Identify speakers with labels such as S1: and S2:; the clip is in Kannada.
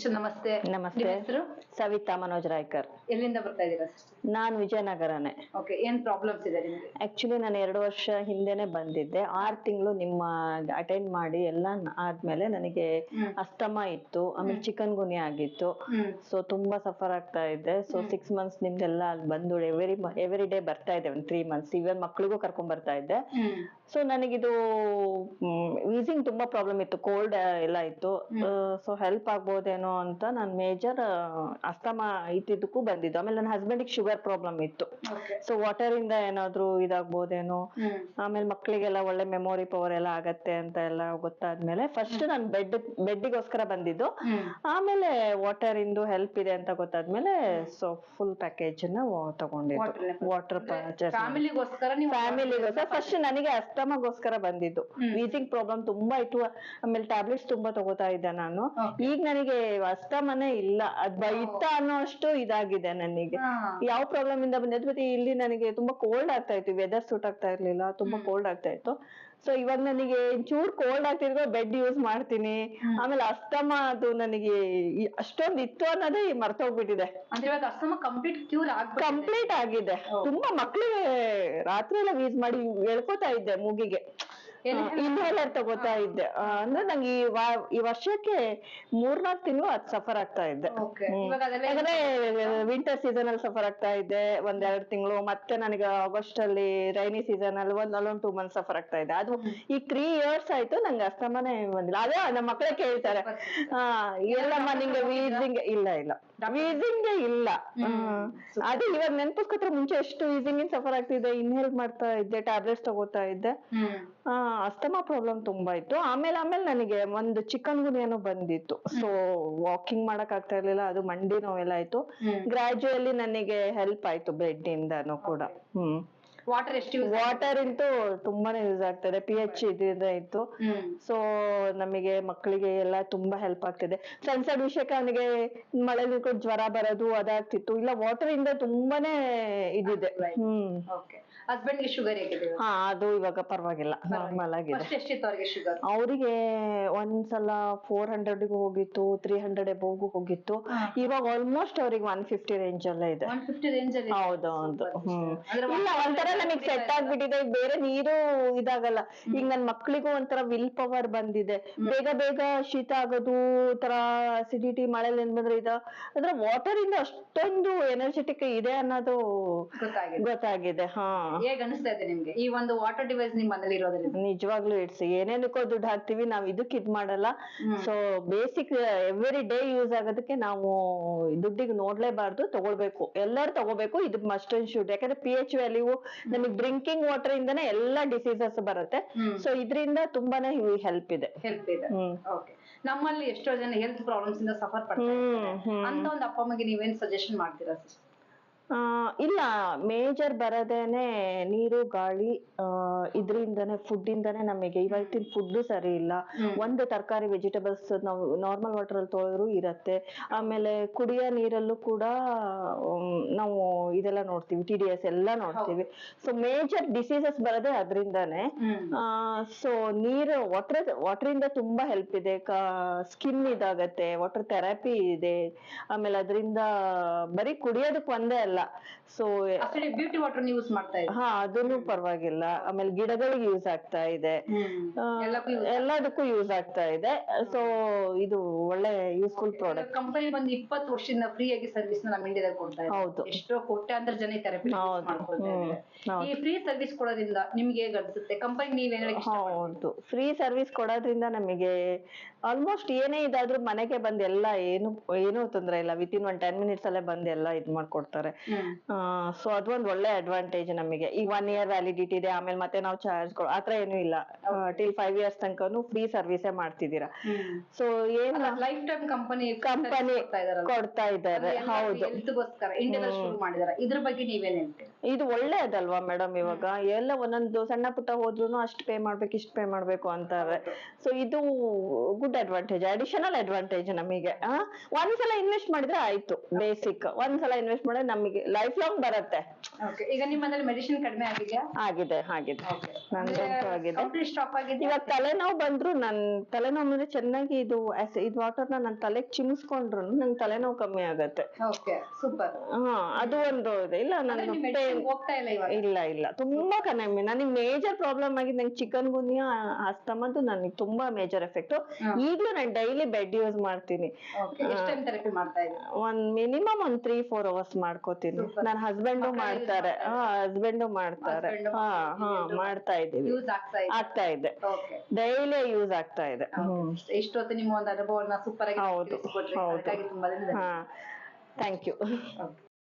S1: ಸಿಸ್ಟರ್ ನಮಸ್ತೆ.
S2: ನಮಸ್ತೆ.
S1: ಹೆಸರು?
S2: ಸವಿತಾ ಮನೋಜ್ ರಾಯ್ಕರ್.
S1: ಎಲ್ಲಿಂದ ಬರ್ತಾ ಇದ್ದೀರಾ
S2: ನಾನು ವಿಜಯನಗರನೇ.
S1: ಓಕೆ ಏನ್ ಪ್ರಾಬ್ಲಮ್ಸ್ ಇದೆ ನಿಮಗೆ?
S2: ಆಕ್ಚುಲಿ ನಾನು ಎರಡು ವರ್ಷ ಹಿಂದೆನೆ ಬಂದಿದ್ದೆ. ಆರು ತಿಂಗಳು ನಿಮ್ಮ ಅಟೆಂಡ್ ಮಾಡಿ ಎಲ್ಲ ಆದ್ಮೇಲೆ ನನಗೆ. ಅಸ್ತಮ ಇತ್ತು ಆಮೇಲೆ ಚಿಕನ್ ಗುನಿ ಆಗಿತ್ತು. ಸೊ ತುಂಬಾ ಸಫರ್ ಆಗ್ತಾ ಇದ್ದೆ ಸೊ ಸಿಕ್ಸ್ ಮಂತ್ಸ್ ನಿಮ್ದೆಲ್ಲ ಅಲ್ಲಿ ಬಂದು ಎವ್ರಿ ಎವ್ರಿ ಡೇ ಬರ್ತಾ ಇದ್ದೆ ಒಂದು ತ್ರೀ ಮಂತ್ಸ್ ಇವನ್ ಮಕ್ಳಿಗೂ ಕರ್ಕೊಂಡ್ ಬರ್ತಾ ಇದ್ದೆ. ಸೊ ನನಗಿದು ವೀಸಿಂಗ್ ತುಂಬಾ ಪ್ರಾಬ್ಲಮ್ ಇತ್ತು. ಕೋಲ್ಡ್ ಎಲ್ಲ ಇತ್ತು. ಸೊ ಹೆಲ್ಪ್ ಆಗ್ಬೋದೇನೋ ಅಂತ ನಾನು ಮೇಜರ್ ಅಸ್ತಮ ಇದ್ದಿದ್ದಕ್ಕೂ ಬಂದಿದ್ದು. ಆಮೇಲೆ ನನ್ನ ಹಸ್ಬೆಂಡಿಗೆ ಶುಗರ್ ಪ್ರಾಬ್ಲಮ್ ಇತ್ತು. ಸೊ ವಾಟರ್ ಇಂದ ಏನಾದ್ರೂ ಇದಾಗ್ಬೋದೇನೋ. ಆಮೇಲೆ ಮಕ್ಕಳಿಗೆಲ್ಲ ಒಳ್ಳೆ ಮೆಮೊರಿ ಪವರ್ ಎಲ್ಲ ಆಗತ್ತೆ ಅಂತ ಎಲ್ಲ ಗೊತ್ತಾದ್ಮೇಲೆ ಫಸ್ಟ್ ನಾನು ಬೆಡ್ ಬೆಡ್ಡಿಗೋಸ್ಕರ ಬಂದಿದ್ದು. ಆಮೇಲೆ ವಾಟರ್ ಇಂದು ಹೆಲ್ಪ್ ಇದೆ ಅಂತ ಗೊತ್ತಾದ್ಮೇಲೆ ಸೊ ಫುಲ್ ಪ್ಯಾಕೇಜ್ನ ತಗೊಂಡಿದ್ದು. ವಾಟರ್
S1: ಫ್ಯಾಮಿಲಿಗೋಸ್ಕರ
S2: ಫಸ್ಟ್ ನನಗೆ ಅಸ್ತಮಗೋಸ್ಕರ ಬಂದಿದ್ದು. ವೀಸಿಂಗ್ ಪ್ರಾಬ್ಲಮ್ ತುಂಬಾ ಇತ್ತು. ಆಮೇಲೆ ಟ್ಯಾಬ್ಲೆಟ್ಸ್ ತುಂಬಾ ತಗೋತಾ ಇದ್ದೆ ನಾನು. ಈಗ ನನಗೆ ಅಸ್ತಮನೇ ಇಲ್ಲ. ಅದ್ ಇತ್ತ ಅನ್ನೋ ಅಷ್ಟು ಇದಾಗಿದೆ ನನಗೆ. ಯಾವ ಪ್ರಾಬ್ಲಮ್ ಇಂದ ಬಂದಿದ್? ಮತ್ತೆ ಇಲ್ಲಿ ನನಗೆ ತುಂಬಾ ಕೋಲ್ಡ್ ಆಗ್ತಾ ಇತ್ತು. ವೆದರ್ ಸೂಟ್ ಆಗ್ತಾ ಇರ್ಲಿಲ್ಲ. ತುಂಬಾ ಕೋಲ್ಡ್ ಆಗ್ತಾ ಇತ್ತು. ಸೊ ಇವಾಗ ನನಗೆ ಚೂರ್ ಕೋಲ್ಡ್ ಆಗ್ತಿದ್ರು ಬೆಡ್ ಯೂಸ್ ಮಾಡ್ತೀನಿ. ಆಮೇಲೆ ಅಸ್ತಮ ಅದು ನನಗೆ ಅಷ್ಟೊಂದ್ ಇತ್ತು ಅನ್ನೋದೇ ಮರ್ತೋಗ್ಬಿಟ್ಟಿದೆ
S1: ಇವಾಗ ಕಂಪ್ಲೀಟ್
S2: ಆಗಿದೆ. ತುಂಬಾ ಮಕ್ಳಿಗೆ ರಾತ್ರಿ ಎಲ್ಲ ಯೂಸ್ ಮಾಡಿ ಎಳ್ಕೊತಾ ಇದ್ದೆ ಮೂಗಿಗೆ. ಇನ್ಹೇಲರ್ ತಗೋತಾ ಇದ್ದೆ. ಆ, ಅಂದ್ರೆ ನಂಗೆ ಈ ವಾ- ಈ ವರ್ಷಕ್ಕೆ ಮೂರ್ನಾಲ್ಕು ತಿಂಗಳು ಅದ್ ಸಫರ್ ಆಗ್ತಾ ಇದ್ದೆ.
S1: Okay.
S2: ಹ್ಮ್.
S1: ಇವಾಗ ಅದೆಲ್ಲ
S2: ಯಾಕಂದ್ರೆ ವಿಂಟರ್ ಸೀಸನ್ ಅಲ್ಲಿ ಸಫರ್ ಆಗ್ತಾ ಇದ್ದೆ. ಒಂದೆರಡು ಎರಡ್ ತಿಂಗಳು. ಮತ್ತೆ ನನಗೆ ಆಗಸ್ಟ್ ಅಲ್ಲಿ ರೈನಿ ಸೀಸನ್ ಅಲ್ಲಿ ಒಂದ್ ಅಲ್ಲೊಂದ್ ಟೂ ಮಂತ್ ಸಫರ್ ಆಗ್ತಾ ಇದ್ದೆ. ಅದು ಈ ತ್ರೀ ಇಯರ್ಸ್ ಆಯ್ತು ನಂಗೆ ಅಸ್ತಮನೆ ಬಂದಿಲ್ಲ. ಅದೇ ನಮ್ಮ ಮಕ್ಕಳೇ ಕೇಳ್ತಾರೆ. ಹಾ ಎಲ್ಲಮ್ಮ ನಿಂಗೆ ವೀಸಿಂಗ್ ಇಲ್ಲ ಇಲ್ಲ. ವೀಸಿಂಗ್ ಇಲ್ಲ. ಅದೇ ಇವಾಗ ನೆನ್ಪಿಸ್ಕೊತ್ರ ಮುಂಚೆ ಎಷ್ಟು ವೀಸಿಂಗ್ ಸಫರ್ ಆಗ್ತಿದ್ದೆ ಇನ್ಹೇಲ್ ಮಾಡ್ತಾ ಇದ್ದೆ ಟ್ಯಾಬ್ಲೆಟ್ಸ್ ತಗೋತಾ ಇದ್ದೆ. ಅಸ್ತಮಾ ಪ್ರಾಬ್ಲಮ್ ತುಂಬಾ ಇತ್ತು. ಆಮೇಲೆ ಆಮೇಲೆ ನನಗೆ ಒಂದು ಚಿಕನ್ ಗುನಿಯನ್ನು ಬಂದಿತ್ತು. ಸೊ ವಾಕಿಂಗ್ ಮಾಡಕ್ ಆಗ್ತಾ ಇರ್ಲಿಲ್ಲ ಅದು ಮಂಡಿ ನೋವೆಲ್ಲ ಆಯ್ತು. ಗ್ರಾಜುಯಲಿ ನನಗೆ ಹೆಲ್ಪ್ ಆಯ್ತು ಬ್ಲಡ್ ಇಂದನು ಕೂಡ. ಹ್ಮ್.
S1: ವಾಟರ್ ಎಷ್ಟು
S2: ವಾಟರ್ ಇಂತು ತುಂಬಾನೇ ಯೂಸ್ ಆಗ್ತದೆ ಪಿ ಎಚ್ ಇದರಿಂದ ಇತ್ತು. ಸೊ ನಮಗೆ ಮಕ್ಕಳಿಗೆ ಎಲ್ಲ ತುಂಬಾ ಹೆಲ್ಪ್ ಆಗ್ತಿದೆ. ಸಣ್ಣ ಸಣ್ಣ ವಿಷಯಕ್ಕೆ ಅವನಿಗೆ ಮಳೆ ಜ್ವರ ಬರೋದು ಅದಾಗ್ತಿತ್ತು. ಇಲ್ಲ ವಾಟರ್ ಇಂದ ತುಂಬಾನೇ ಇದಿದೆ. ಹ್ಮ್.
S1: ಓಕೆ ಹಸ್ಬೆಂಡ್ಗೆ ಶುಗರ್ ಹೇಗಿದೆ
S2: ಹಾ ಅದು ಇವಾಗ ಪರವಾಗಿಲ್ಲ. ನಾರ್ಮಲ್ ಆಗಿದೆ.
S1: ಫಸ್ಟ್ ಎಷ್ಟಿತ್ತು ಅವ್ರಿಗೆ ಶುಗರ್
S2: ಅವರಿಗೆ ಒಂದ್ಸಲ ಫೋರ್ ಹಂಡ್ರೆಡ್ ಹೋಗಿತ್ತು ತ್ರೀ ಹಂಡ್ರೆಡ್ ಎಬೋಗು ಹೋಗಿತ್ತು. ಇವಾಗ ಆಲ್ಮೋಸ್ಟ್ ಅವ್ರಿಗೆ ಒನ್ ಫಿಫ್ಟಿ ರೇಂಜ್ ಅಲ್ಲ ಇದೆ.
S1: ಒನ್ ಫಿಫ್ಟಿ ರೇಂಜ್ ಅಲ್ಲಿ
S2: ಹೌದು ಹೌದು ಹ್ಮ್. ಇಲ್ಲ ಒಂಥರ ನನಗೆ ಸೆಟ್ ಆಗ್ಬಿಟ್ಟಿದೆ. ಬೇರೆ ನೀರು ಇದಾಗಲ್ಲ. ಈಗ ನನ್ ಮಕ್ಳಿಗೂ ಒಂಥರ ವಿಲ್ ಪವರ್ ಬಂದಿದೆ. ಬೇಗ ಬೇಗ ಶೀತ ಆಗೋದು ತರ ಅಸಿಡಿಟಿ ಮಳೆಲಿ ಏನ್ ಬಂದ್ರೆ ಇದ. ಅಂದ್ರೆ ವಾಟರ್ ಇಂದ ಅಷ್ಟೊಂದು ಎನರ್ಜೆಟಿಕ್ ಇದೆ ಅನ್ನೋದು
S1: ಗೊತ್ತಾಗಿದೆ.
S2: ಹಾ.
S1: ಹೇಗ್ ಅನಿಸ್ತಾ ಇದೆ ನಿಮ್ಗೆ? ಈ ಒಂದು ವಾಟರ್ ಡಿವೈಸ್ ನಿಮ್ ಮನೇಲಿ ಇರೋದ್ರಿಂದ.
S2: ನಿಜವಾಗ್ಲೂ ಇಟ್ಸ್ ಏನೇನಕ್ಕೋ ದುಡ್ಡು ಹಾಕ್ತಿವಿ ನಾವ್ ಇದಕ್ ಇದ್ ಮಾಡಲ್ಲ. So basic every day use ಆಗೋದಕ್ಕೆ ನಾವು ದುಡ್ಡಿಗೆ ನೋಡ್ಲೇಬಾರ್ದು ತಗೊಳ್ಬೇಕು. ಎಲ್ಲರೂ ತಗೋಬೇಕು ಇದು ಮಸ್ಟ್ ಅಂಡ್ ಶುಡ್ ಯಾಕಂದ್ರೆ ಪಿ ಎಚ್ ವ್ಯಾಲ್ಯೂ ನಮಗ್ ಡ್ರಿಂಕಿಂಗ್ ವಾಟರ್ ಇಂದನೇ ಎಲ್ಲಾ ಡಿಸೀಸಸ್ ಬರುತ್ತೆ. ಸೊ ಇದ್ರಿಂದ ತುಂಬಾನೇ ಹೆಲ್ಪ್ ಇದೆ.
S1: ಹೆಲ್ಪ್ ಇದೆ. ಓಕೆ ನಮ್ಮಲ್ಲಿ ಎಷ್ಟೋ ಜನ ಹೆಲ್ತ್ ಪ್ರಾಬ್ಲಮ್ಸ್ ಇಂದ ಸಫರ್ ಪಡ್ತಾರೆ ಅಂತ ಒಂದು ಅಪ್ಪ ಅಮ್ಮಗೆ ನೀವೇನ್ ಸಜೆಷನ್ ಮಾಡ್ತೀರಾ sister?
S2: ಆ, ಇಲ್ಲ ಮೇಜರ್ ಬರದೇನೆ ನೀರು ಗಾಳಿ ಆ, ಇದ್ರಿಂದನೇ ಫುಡ್ ಇಂದಾನೆ ನಮಗೆ ಇವತ್ತಿನ ಫುಡ್ ಸರಿ ಇಲ್ಲ. ಒಂದು ತರಕಾರಿ ವೆಜಿಟೇಬಲ್ಸ್ ನಾವು ನಾರ್ಮಲ್ ವಾಟರ್ ಅಲ್ಲಿ ತೊಳೆದ್ರು ಇರತ್ತೆ. ಆಮೇಲೆ ಕುಡಿಯೋ ನೀರಲ್ಲೂ ಕೂಡ ನಾವು ಇದೆಲ್ಲ ನೋಡ್ತೀವಿ ಟಿ ಡಿ ಎಸ್ ಎಲ್ಲ ನೋಡ್ತೀವಿ. ಸೊ ಮೇಜರ್ ಡಿಸೀಸಸ್ ಬರೋದೇ ಅದರಿಂದಾನೆ
S1: ಆ
S2: ಸೊ ನೀರು ವಾಟರ್ ವಾಟರ್ ಇಂದ ತುಂಬಾ ಹೆಲ್ಪ್ ಇದೆ. ಸ್ಕಿನ್ ಇದಾಗತ್ತೆ ವಾಟರ್ ಥೆರಪಿ ಇದೆ. ಆಮೇಲೆ ಅದರಿಂದ ಬರೀ ಕುಡಿಯೋದಕ್ಕೆ ಒಂದೇ ಅಲ್ಲ ಸೊ
S1: ಬ್ಯೂಟಿ ವಾಟರ್ ಯೂಸ್ ಮಾಡ್ತಾ ಇದ್ದೀವಿ
S2: ಹಾ ಅದನ್ನು ಪರವಾಗಿಲ್ಲ. ಆಮೇಲೆ ಗಿಡಗಳಿಗೆ ಯೂಸ್ ಆಗ್ತಾ ಇದೆ. ಎಲ್ಲದಕ್ಕೂ ಯೂಸ್ ಆಗ್ತಾ ಇದೆ. ಸೊ ಇದು. ಒಳ್ಳೆ ಯೂಸ್ಫುಲ್ ಪ್ರಾಡಕ್ಟ್
S1: ಕಂಪನಿ ಬಂದು ಇಪ್ಪತ್ತು ವರ್ಷದಿಂದ ಫ್ರೀ ಆಗಿ ಸರ್ವಿಸ್ ನಮ್ಮ ಇಂಡಿಯಾದಲ್ಲಿ ಕೊಡ್ತಾ ಇದೆ
S2: ಹೌದು.
S1: ಎಷ್ಟೋ ಕೋಟ್ಯಾಂತರ ಜನ ಥೆರಪಿ ಈ ಫ್ರೀ ಸರ್ವಿಸ್ ಕೊಡೋದ್ರಿಂದ ನಿಮ್ಗೆ ಹೇಗೆ ಅನ್ಸುತ್ತೆ? ಕಂಪನಿ ನೀವ್
S2: ಹೌದು. ಫ್ರೀ ಸರ್ವಿಸ್ ಕೊಡೋದ್ರಿಂದ ನಮಗೆ ಆಲ್ಮೋಸ್ಟ್ ಏನೇ ಇದಾದ್ರೂ ಮನೆಗೆ ಬಂದು ಎಲ್ಲ ಏನು ಏನೂ ತೊಂದರೆ ಇಲ್ಲ. Within one ten minutes ಅಲ್ಲೇ ಬಂದು ಎಲ್ಲ ಇದ್ ಮಾಡ್ಕೊಡ್ತಾರೆ. ಸೊ ಅದೊಂದು ಒಳ್ಳೆ ಅಡ್ವಾಂಟೇಜ್ ನಮಗೆ. ಈ ಒನ್ ಇಯರ್ ವ್ಯಾಲಿಡಿಟಿ ಇದೆ ಆಮೇಲೆ ಮತ್ತೆ ನಾವು ಚಾರ್ಜ್ ಆತರ ಏನು ಇಲ್ಲ. ಟಿಲ್ ಫೈವ್ ಇಯರ್ಸ್ ತನಕನು ಫ್ರೀ ಸರ್ವಿಸೇ ಮಾಡ್ತಿದ್ದೀರಾ. ಸೊ ಏನ್
S1: ಲೈಫ್ ಟೈಮ್ ಕಂಪನಿ
S2: ಕಂಪನಿ
S1: ಕೊಡ್ತಾ
S2: ಇದ್ದಾರೆ ಹೌದು.
S1: ಇದ್ರ ಬಗ್ಗೆ ನೀವೇನ್ ಹೇಳ್ತೀರಿ?
S2: ಇದು ಒಳ್ಳೇದಲ್ವಾ ಮೇಡಮ್ ಇವಾಗ? ಎಲ್ಲ ಒಂದೊಂದು ಸಣ್ಣ ಪುಟ್ಟ ಹೋದ್ರು ಅಷ್ಟು ಪೇ ಮಾಡ್ಬೇಕು ಇಷ್ಟು ಪೇ ಮಾಡ್ಬೇಕು ಅಂತಾರೆ. ಸೊ ಇದು ಗುಡ್ ಅಡ್ವಾಂಟೇಜ್ ಅಡಿಷನಲ್ ಅಡ್ವಾಂಟೇಜ್ ನಮಗೆ. ಆ? ಒಂದ್ಸಲ ಇನ್ವೆಸ್ಟ್ ಮಾಡಿದ್ರೆ ಆಯ್ತು ಬೇಸಿಕ್ ಒಂದ್ಸಲ ಇನ್ವೆಸ್ಟ್ ಮಾಡಿದ್ರೆ ನಮಗೆ ಲೈಫ್ ಲಾಂಗ್ ಬರುತ್ತೆ.
S1: ಈಗ ನಿಮ್ಮಲ್ಲಿ ಮೆಡಿಸಿನ್ ಕಡಿಮೆ ಆಗಿದೆಯಾ?
S2: ಆಗಿದೆ ಆಗಿದೆ. ನಂದಂತೂ ಆಗಿದೆ.
S1: ಸ್ಟಾಪ್
S2: ಇವಾಗ ತಲೆನೋವು ಬಂದ್ರು ನನ್ ತಲೆನೋವು ಅಂದ್ರೆ ಚೆನ್ನಾಗಿ ಇದು ಇದು ವಾಟರ್ನ ನನ್ ತಲೆಗ್ ಚಿಮ್ಸ್ಕೊಂಡ್ರು ನನ್ ತಲೆನೋವು ಕಮ್ಮಿ ಆಗತ್ತೆ.
S1: ಓಕೆ ಸೂಪರ್
S2: ಹಾ ಅದು ಒಂದು ಇದೆ. ಇಲ್ಲ ನನ್
S1: ಹೊಟ್ಟೆ ಹೋಗ್ತಾ ಇಲ್ಲ ಇವಾಗ?
S2: ಇಲ್ಲ ಇಲ್ಲ. ತುಂಬಾ ಕಡಿಮೆ ನನಗೆ ಮೇಜರ್ ಪ್ರಾಬ್ಲಮ್ ಆಗಿದೆ ನಂಗೆ ಚಿಕನ್ ಗುನ್ಯಾ ಅಸ್ತಮದ್ದು ನನಗೆ ತುಂಬಾ ಮೇಜರ್ ಎಫೆಕ್ಟ್ ಈಗಲೂ ನಾನು ಡೈಲಿ ಬೆಡ್ ಯೂಸ್ ಮಾಡ್ತೀನಿ. ಒಂದ್ ಮಿನಿಮಮ್ ಒಂದ್ ತ್ರೀ ಫೋರ್ ಅವರ್ಸ್ ಮಾಡ್ಕೋತೀನಿ.
S1: Super.
S2: ನನ್ನ ಹಸ್ಬೆಂಡು ಮಾಡ್ತಾರೆ. ಹಾ ಹಸ್ಬೆಂಡು ಮಾಡ್ತಾರೆ. ಹಾ ಹಾ ಮಾಡ್ತಾ ಇದ್ದೀವಿ.
S1: ಯೂಸ್ ಆಗ್ತಾ ಇದೆ.
S2: ಆಗ್ತಾ ಇದೆ.
S1: ಓಕೆ
S2: ಡೈಲಿ ಯೂಸ್ ಆಗ್ತಾ ಇದೆ.
S1: ಇಷ್ಟೊತ್ತು ನಿಮ್ಮ ಒಂದು ಅನುಭವನ ಸೂಪರ್ ಆಗಿ
S2: ಹೌದು, ಹೌದು. ಹಾ. Thank you.